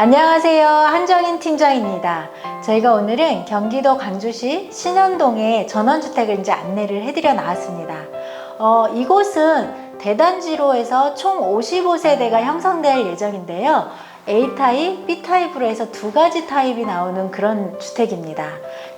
안녕하세요. 한정인 팀장입니다. 저희가 오늘은 경기도 광주시 신현동에 전원주택을 이제 안내를 해드려 나왔습니다. 어, 이곳은 대단지로 해서 총 55세대가 형성될 예정인데요. A타입, B타입으로 해서 두 가지 타입이 나오는 그런 주택입니다.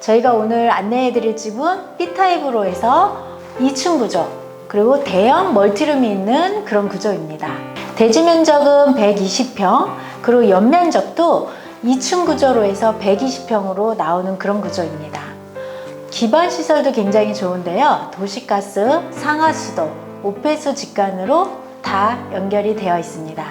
저희가 오늘 안내해 드릴 집은 B타입으로 해서 2층 구조, 그리고 대형 멀티룸이 있는 그런 구조입니다. 대지 면적은 120평, 그리고 연면적도 2층 구조로 해서 120평으로 나오는 그런 구조입니다. 기반 시설도 굉장히 좋은데요. 도시가스, 상하수도, 오폐수 직관으로 다 연결이 되어 있습니다.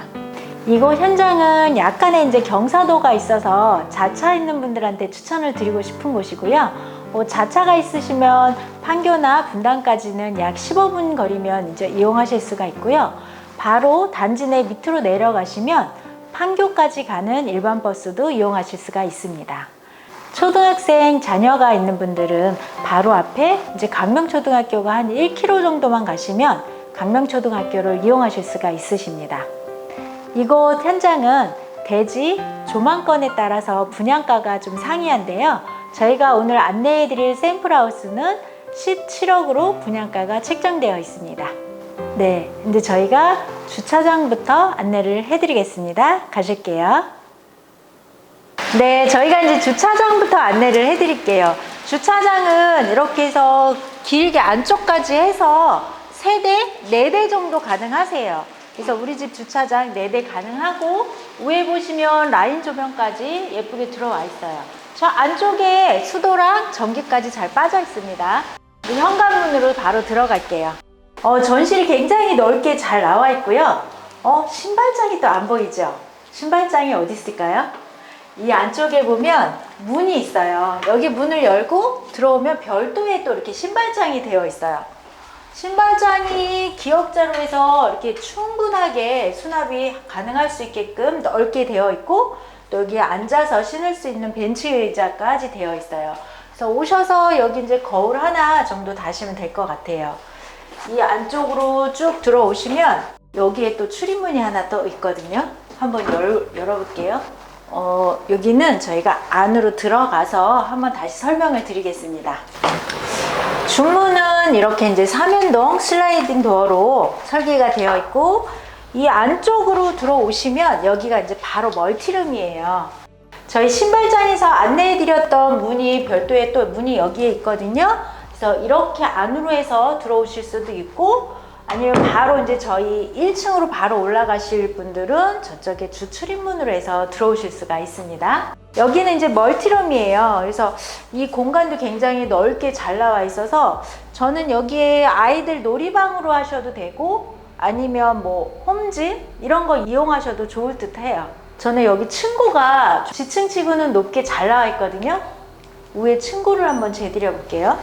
이곳 현장은 약간의 이제 경사도가 있어서 자차 있는 분들한테 추천을 드리고 싶은 곳이고요. 뭐 자차가 있으시면 판교나 분당까지는 약 15분 거리면 이제 이용하실 수가 있고요. 바로 단지 내 밑으로 내려가시면 판교까지 가는 일반 버스도 이용하실 수가 있습니다. 초등학생 자녀가 있는 분들은 바로 앞에 이제 강명초등학교가 한 1km 정도만 가시면 강명초등학교를 이용하실 수가 있으십니다. 이곳 현장은 대지 조망권에 따라서 분양가가 좀 상이한데요. 저희가 오늘 안내해 드릴 샘플하우스는 17억으로 분양가가 책정되어 있습니다. 네, 이제 저희가 주차장부터 안내를 해드리겠습니다. 가실게요. 네, 저희가 이제 주차장부터 안내를 해드릴게요. 주차장은 이렇게 해서 길게 안쪽까지 해서 세대네 대 정도 가능하세요. 그래서 우리 집 주차장 네 대 가능하고 위에 보시면 라인 조명까지 예쁘게 들어와 있어요. 저 안쪽에 수도랑 전기까지 잘 빠져 있습니다. 이 현관문으로 바로 들어갈게요. 어, 전실이 굉장히 넓게 잘 나와 있고요. 어, 신발장이 또 안 보이죠? 신발장이 어디 있을까요? 이 안쪽에 보면 문이 있어요. 여기 문을 열고 들어오면 별도의 또 이렇게 신발장이 되어 있어요. 신발장이 기역자로 해서 이렇게 충분하게 수납이 가능할 수 있게끔 넓게 되어 있고 또 여기 앉아서 신을 수 있는 벤치 의자까지 되어 있어요. 그래서 오셔서 여기 이제 거울 하나 정도 다시면 될 것 같아요. 이 안쪽으로 쭉 들어오시면 여기에 또 출입문이 하나 또 있거든요. 한번 열, 열어볼게요. 어, 여기는 저희가 안으로 들어가서 한번 다시 설명을 드리겠습니다. 중문은 이렇게 이제 삼연동 슬라이딩 도어로 설계가 되어 있고 이 안쪽으로 들어오시면 여기가 이제 바로 멀티룸이에요. 저희 신발장에서 안내해 드렸던 문이 별도의 또 문이 여기에 있거든요. 그래서 이렇게 안으로 해서 들어오실 수도 있고 아니면 바로 이제 저희 1층으로 바로 올라가실 분들은 저쪽에 주 출입문으로 해서 들어오실 수가 있습니다. 여기는 이제 멀티룸이에요. 그래서 이 공간도 굉장히 넓게 잘 나와 있어서 저는 여기에 아이들 놀이방으로 하셔도 되고 아니면 뭐 홈짐 이런 거 이용하셔도 좋을 듯 해요. 저는 여기 층고가 지층 치고는 높게 잘 나와 있거든요. 위에 층고를 한번 재드려 볼게요.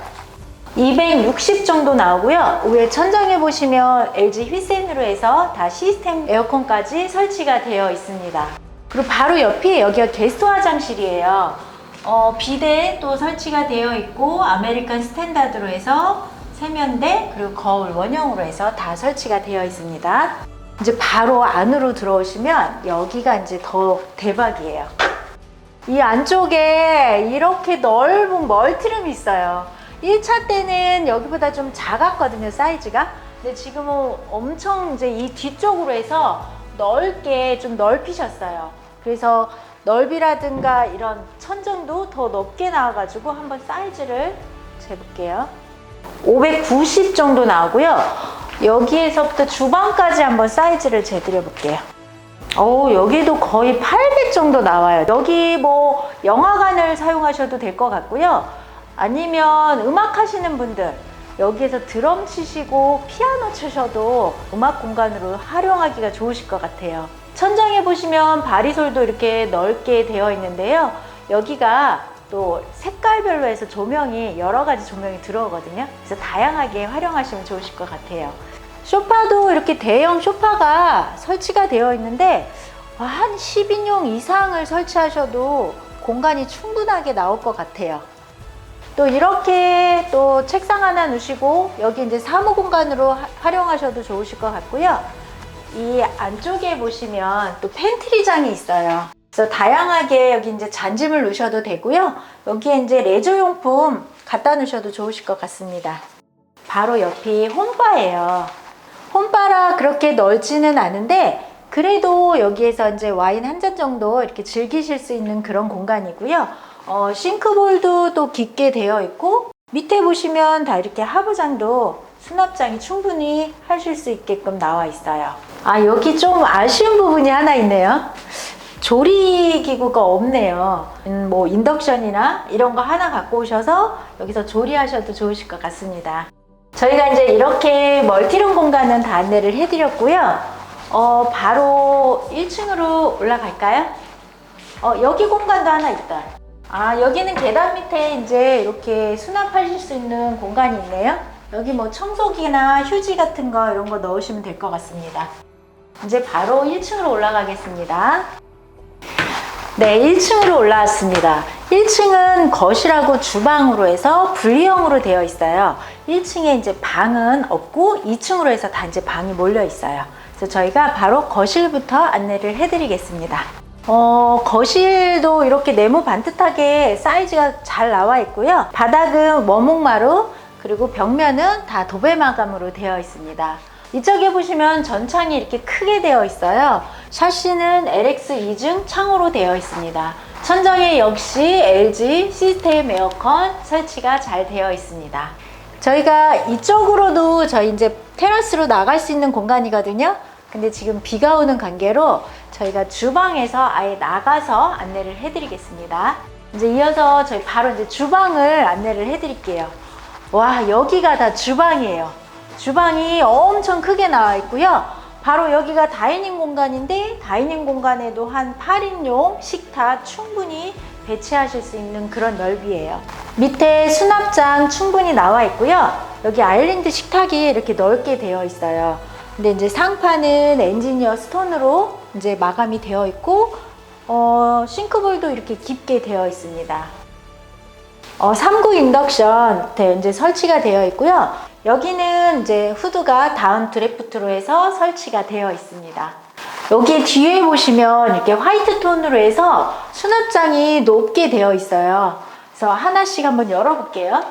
260 정도 나오고요. 위에 천장에 보시면 LG 휘센으로 해서 다 시스템 에어컨까지 설치가 되어 있습니다. 그리고 바로 옆이 여기가 게스트 화장실이에요. 어, 비데 또 설치가 되어 있고 아메리칸 스탠다드로 해서 세면대 그리고 거울 원형으로 해서 다 설치가 되어 있습니다. 이제 바로 안으로 들어오시면 여기가 이제 더 대박이에요. 이 안쪽에 이렇게 넓은 멀티룸이 있어요. 1차 때는 여기보다 좀 작았거든요, 사이즈가. 근데 지금은 엄청 이제 이 뒤쪽으로 해서 넓게 좀 넓히셨어요. 그래서 넓이라든가 이런 천정도 더 높게 나와가지고 한번 사이즈를 재볼게요. 590 정도 나오고요. 여기에서부터 주방까지 한번 사이즈를 재드려 볼게요. 오, 여기도 거의 800 정도 나와요. 여기 뭐 영화관을 사용하셔도 될 것 같고요. 아니면 음악 하시는 분들 여기에서 드럼 치시고 피아노 치셔도 음악 공간으로 활용하기가 좋으실 것 같아요. 천장에 보시면 바리솔도 이렇게 넓게 되어 있는데요. 여기가 또 색깔별로 해서 조명이 여러 가지 조명이 들어오거든요. 그래서 다양하게 활용하시면 좋으실 것 같아요. 소파도 이렇게 대형 소파가 설치가 되어 있는데 한 10인용 이상을 설치하셔도 공간이 충분하게 나올 것 같아요. 또 이렇게 또 책상 하나 놓으시고 여기 이제 사무 공간으로 하- 활용하셔도 좋으실 것 같고요. 이 안쪽에 보시면 또 팬트리장이 있어요. 그래서 다양하게 여기 이제 잔짐을 놓으셔도 되고요. 여기에 이제 레저용품 갖다 놓으셔도 좋으실 것 같습니다. 바로 옆이 홈바예요. 홈바라 그렇게 넓지는 않은데 그래도 여기에서 이제 와인 한 잔 정도 이렇게 즐기실 수 있는 그런 공간이고요. 어, 싱크볼도 또 깊게 되어 있고 밑에 보시면 다 이렇게 하부장도 수납장이 충분히 하실 수 있게끔 나와 있어요. 아 여기 좀 아쉬운 부분이 하나 있네요. 조리 기구가 없네요. 음, 뭐 인덕션이나 이런 거 하나 갖고 오셔서 여기서 조리하셔도 좋으실 것 같습니다. 저희가 이제 이렇게 멀티룸 공간은 다 안내를 해드렸고요. 어, 바로 1층으로 올라갈까요? 어, 여기 공간도 하나 있다. 아, 여기는 계단 밑에 이제 이렇게 수납하실 수 있는 공간이 있네요. 여기 뭐 청소기나 휴지 같은 거 이런 거 넣으시면 될 것 같습니다. 이제 바로 1층으로 올라가겠습니다. 네, 1층으로 올라왔습니다. 1층은 거실하고 주방으로 해서 분리형으로 되어 있어요. 1층에 이제 방은 없고 2층으로 해서 다 이제 방이 몰려 있어요. 그래서 저희가 바로 거실부터 안내를 해드리겠습니다. 어, 거실도 이렇게 네모 반듯하게 사이즈가 잘 나와 있고요. 바닥은 원목마루, 그리고 벽면은 다 도배 마감으로 되어 있습니다. 이쪽에 보시면 전창이 이렇게 크게 되어 있어요. 샤시는 LX 2중 창으로 되어 있습니다. 천장에 역시 LG 시스템 에어컨 설치가 잘 되어 있습니다. 저희가 이쪽으로도 저희 이제 테라스로 나갈 수 있는 공간이거든요. 근데 지금 비가 오는 관계로 저희가 주방에서 아예 나가서 안내를 해드리겠습니다. 이제 이어서 저희 바로 이제 주방을 안내를 해드릴게요. 와, 여기가 다 주방이에요. 주방이 엄청 크게 나와 있고요. 바로 여기가 다이닝 공간인데 다이닝 공간에도 한 8인용 식탁 충분히 배치하실 수 있는 그런 넓이에요. 밑에 수납장 충분히 나와 있고요. 여기 아일랜드 식탁이 이렇게 넓게 되어 있어요. 근데 이제 상판은 엔지니어 스톤으로 이제 마감이 되어 있고 어, 싱크볼도 이렇게 깊게 되어 있습니다. 어, 3구 인덕션 네, 이제 설치가 되어 있고요. 여기는 이제 후드가 다운 드래프트로 해서 설치가 되어 있습니다. 여기 뒤에 보시면 이렇게 화이트 톤으로 해서 수납장이 높게 되어 있어요. 그래서 하나씩 한번 열어볼게요.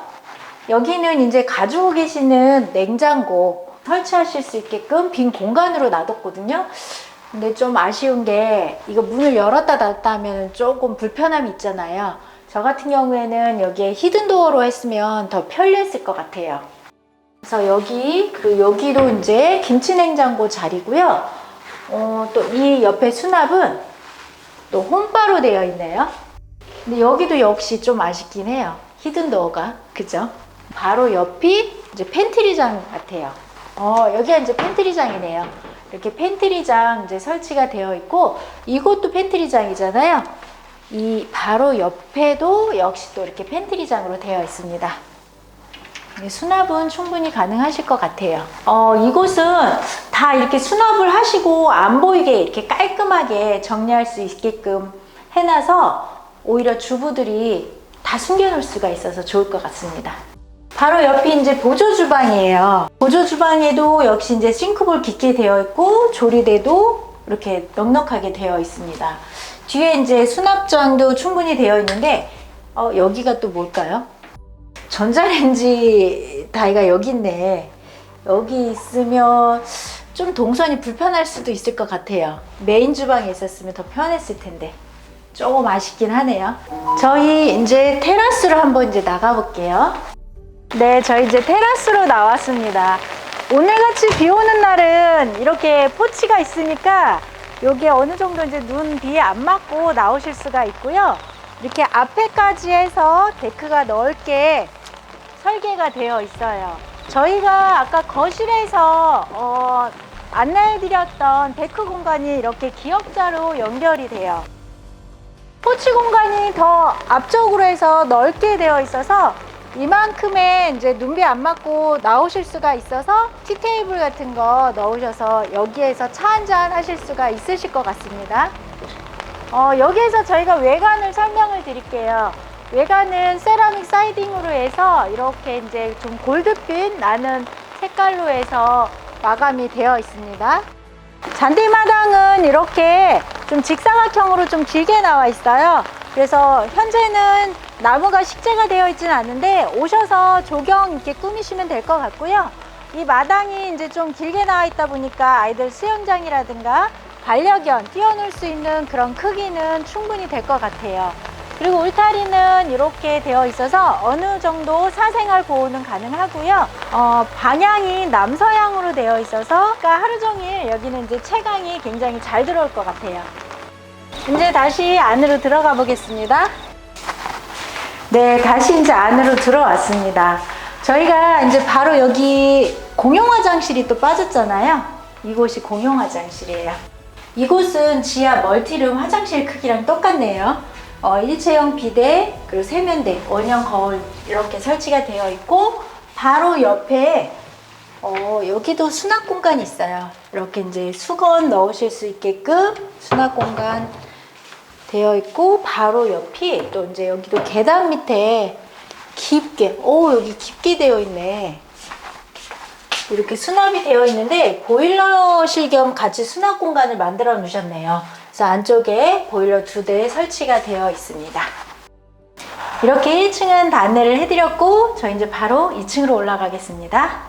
여기는 이제 가지고 계시는 냉장고 설치하실 수 있게끔 빈 공간으로 놔뒀거든요. 근데 좀 아쉬운 게 이거 문을 열었다 닫았다 하면 조금 불편함이 있잖아요. 저 같은 경우에는 여기에 히든도어로 했으면 더 편리했을 것 같아요. 그래서 여기 그리고 여기도 이제 김치냉장고 자리고요. 어, 또 이 옆에 수납은 또 홈바로 되어 있네요. 근데 여기도 역시 좀 아쉽긴 해요. 히든도어가 그죠? 바로 옆이 이제 팬트리장 같아요. 어, 여기가 이제 팬트리장이네요. 이렇게 팬트리장 이제 설치가 되어 있고 이것도 팬트리장이잖아요. 이 바로 옆에도 역시 또 이렇게 팬트리장으로 되어 있습니다. 네, 수납은 충분히 가능하실 것 같아요. 어, 이곳은 다 이렇게 수납을 하시고 안 보이게 이렇게 깔끔하게 정리할 수 있게끔 해놔서 오히려 주부들이 다 숨겨놓을 수가 있어서 좋을 것 같습니다. 바로 옆이 이제 보조 주방이에요. 보조 주방에도 역시 이제 싱크볼 깊게 되어 있고 조리대도 이렇게 넉넉하게 되어 있습니다. 뒤에 이제 수납장도 충분히 되어 있는데 어, 여기가 또 뭘까요? 전자레인지 다이가 여기 있네. 여기 있으면 좀 동선이 불편할 수도 있을 것 같아요. 메인 주방에 있었으면 더 편했을 텐데. 조금 아쉽긴 하네요. 저희 이제 테라스로 한번 이제 나가볼게요. 네, 저희 이제 테라스로 나왔습니다. 오늘같이 비 오는 날은 이렇게 포치가 있으니까 여기에 어느 정도 이제 눈 비에 안 맞고 나오실 수가 있고요. 이렇게 앞에까지 해서 데크가 넓게 설계가 되어 있어요. 저희가 아까 거실에서 어, 안내해드렸던 데크 공간이 이렇게 기역자로 연결이 돼요. 포치 공간이 더 앞쪽으로 해서 넓게 되어 있어서 이만큼의 이제 눈비 안 맞고 나오실 수가 있어서 티테이블 같은 거 넣으셔서 여기에서 차 한잔 하실 수가 있으실 것 같습니다. 어, 여기에서 저희가 외관을 설명을 드릴게요. 외관은 세라믹 사이딩으로 해서 이렇게 이제 좀 골드빛 나는 색깔로 해서 마감이 되어 있습니다. 잔디마당은 이렇게 좀 직사각형으로 좀 길게 나와 있어요. 그래서 현재는 나무가 식재가 되어 있지는 않은데 오셔서 조경 이렇게 꾸미시면 될 것 같고요. 이 마당이 이제 좀 길게 나와 있다 보니까 아이들 수영장이라든가 반려견 뛰어놀 수 있는 그런 크기는 충분히 될 것 같아요. 그리고 울타리는 이렇게 되어 있어서 어느 정도 사생활 보호는 가능하고요. 어, 방향이 남서향으로 되어 있어서 그러니까 하루 종일 여기는 이제 채광이 굉장히 잘 들어올 것 같아요. 이제 다시 안으로 들어가 보겠습니다. 네, 다시 이제 안으로 들어왔습니다. 저희가 이제 바로 여기 공용 화장실이 또 빠졌잖아요. 이곳이 공용 화장실이에요. 이곳은 지하 멀티룸 화장실 크기랑 똑같네요. 어, 일체형 비대, 그리고 세면대, 원형 거울 이렇게 설치가 되어 있고 바로 옆에 어, 여기도 수납 공간이 있어요. 이렇게 이제 수건 넣으실 수 있게끔 수납 공간 되어 있고 바로 옆이 또 이제 여기도 계단 밑에 깊게 오 여기 깊게 되어 있네. 이렇게 수납이 되어 있는데 보일러실 겸 같이 수납 공간을 만들어 놓으셨네요. 그래서 안쪽에 보일러 두 대 설치가 되어 있습니다. 이렇게 1층은 다 안내를 해드렸고 저 이제 바로 2층으로 올라가겠습니다.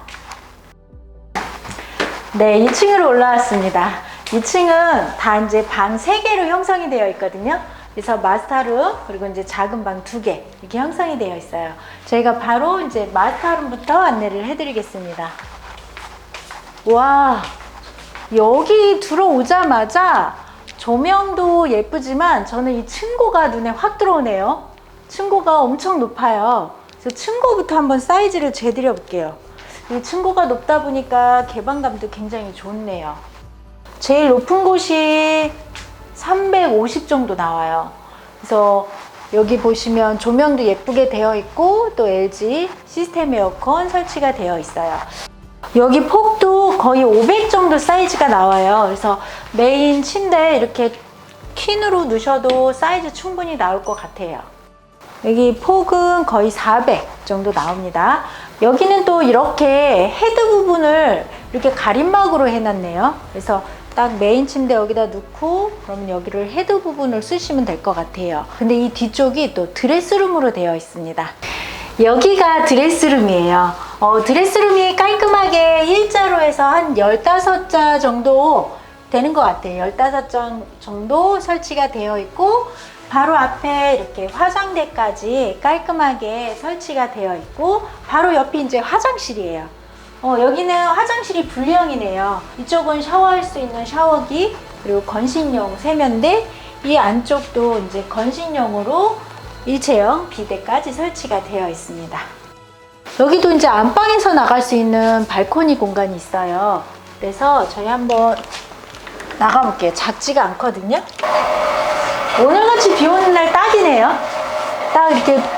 네 2층으로 올라왔습니다 2층은 다 이제 방 3개로 형성이 되어 있거든요. 그래서 마스터룸 그리고 이제 작은 방 2개 이렇게 형성이 되어 있어요. 저희가 바로 이제 마스터룸부터 안내를 해드리겠습니다. 와 여기 들어오자마자 조명도 예쁘지만 저는 이 층고가 눈에 확 들어오네요. 층고가 엄청 높아요. 그래서 층고부터 한번 사이즈를 재드려 볼게요. 이 층고가 높다 보니까 개방감도 굉장히 좋네요. 제일 높은 곳이 350 정도 나와요. 그래서 여기 보시면 조명도 예쁘게 되어 있고 또 LG 시스템 에어컨 설치가 되어 있어요. 여기 폭도 거의 500 정도 사이즈가 나와요. 그래서 메인 침대 이렇게 퀸으로 누셔도 사이즈 충분히 나올 것 같아요. 여기 폭은 거의 400 정도 나옵니다. 여기는 또 이렇게 헤드 부분을 이렇게 가림막으로 해놨네요. 그래서 딱 메인 침대 여기다 놓고 그러면 여기를 헤드 부분을 쓰시면 될 것 같아요. 근데 이 뒤쪽이 또 드레스룸으로 되어 있습니다. 여기가 드레스룸이에요. 어, 드레스룸이 깔끔하게 일자로 해서 한 15자 정도 되는 것 같아요. 15장 정도 설치가 되어 있고 바로 앞에 이렇게 화장대까지 깔끔하게 설치가 되어 있고 바로 옆이 이제 화장실이에요. 어, 여기는 화장실이 분리형이네요. 이쪽은 샤워할 수 있는 샤워기, 그리고 건식용 세면대, 이 안쪽도 이제 건식용으로 일체형 비대까지 설치가 되어 있습니다. 여기도 이제 안방에서 나갈 수 있는 발코니 공간이 있어요. 그래서 저희 한번 나가볼게요. 작지가 않거든요. 오늘같이 비 오는 날 딱이네요. 딱 이렇게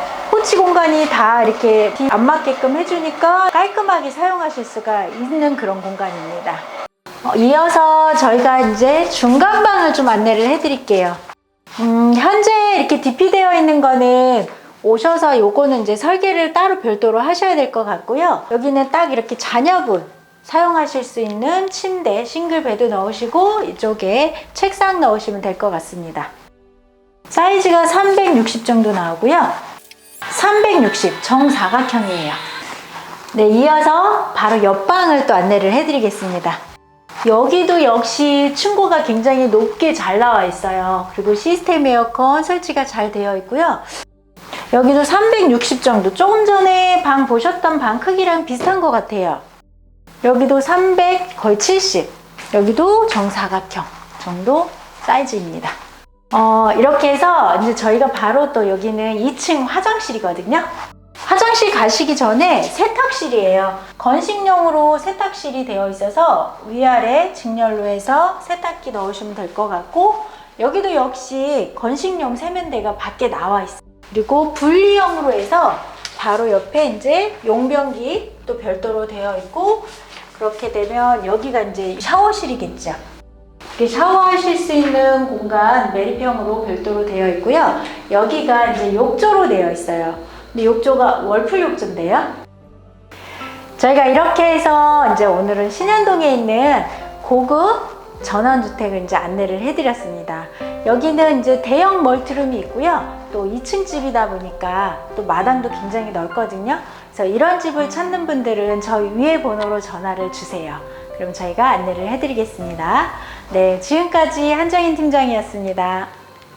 포치 공간이 다 이렇게 비안 맞게끔 해주니까 깔끔하게 사용하실 수가 있는 그런 공간입니다. 어, 이어서 저희가 이제 중간방을 좀 안내를 해드릴게요. 음, 현재 이렇게 DP 되어 있는 거는 오셔서 요거는 이제 설계를 따로 별도로 하셔야 될 것 같고요. 여기는 딱 이렇게 자녀분 사용하실 수 있는 침대, 싱글 베드 넣으시고 이쪽에 책상 넣으시면 될 것 같습니다. 사이즈가 360 정도 나오고요. 360 정사각형이에요. 네, 이어서 바로 옆방을 또 안내를 해드리겠습니다. 여기도 역시 층고가 굉장히 높게 잘 나와 있어요. 그리고 시스템 에어컨 설치가 잘 되어 있고요. 여기도 360 정도. 조금 전에 방 보셨던 방 크기랑 비슷한 것 같아요. 여기도 300, 거의 70. 여기도 정사각형 정도 사이즈입니다. 어, 이렇게 해서 이제 저희가 바로 또 여기는 2층 화장실이거든요. 화장실 가시기 전에 세탁실이에요. 건식용으로 세탁실이 되어 있어서 위아래 직렬로 해서 세탁기 넣으시면 될 것 같고 여기도 역시 건식용 세면대가 밖에 나와 있어요. 그리고 분리형으로 해서 바로 옆에 이제 용변기 또 별도로 되어 있고 그렇게 되면 여기가 이제 샤워실이겠죠. 이렇게 샤워하실 수 있는 공간 매립형으로 별도로 되어 있고요. 여기가 이제 욕조로 되어 있어요. 근데 욕조가 월풀 욕조인데요. 저희가 이렇게 해서 이제 오늘은 신현동에 있는 고급 전원주택을 이제 안내를 해드렸습니다. 여기는 이제 대형 멀티룸이 있고요. 또 2층 집이다 보니까 또 마당도 굉장히 넓거든요. 그래서 이런 집을 찾는 분들은 저희 위에 번호로 전화를 주세요. 그럼 저희가 안내를 해드리겠습니다. 네, 지금까지 한정인 팀장이었습니다.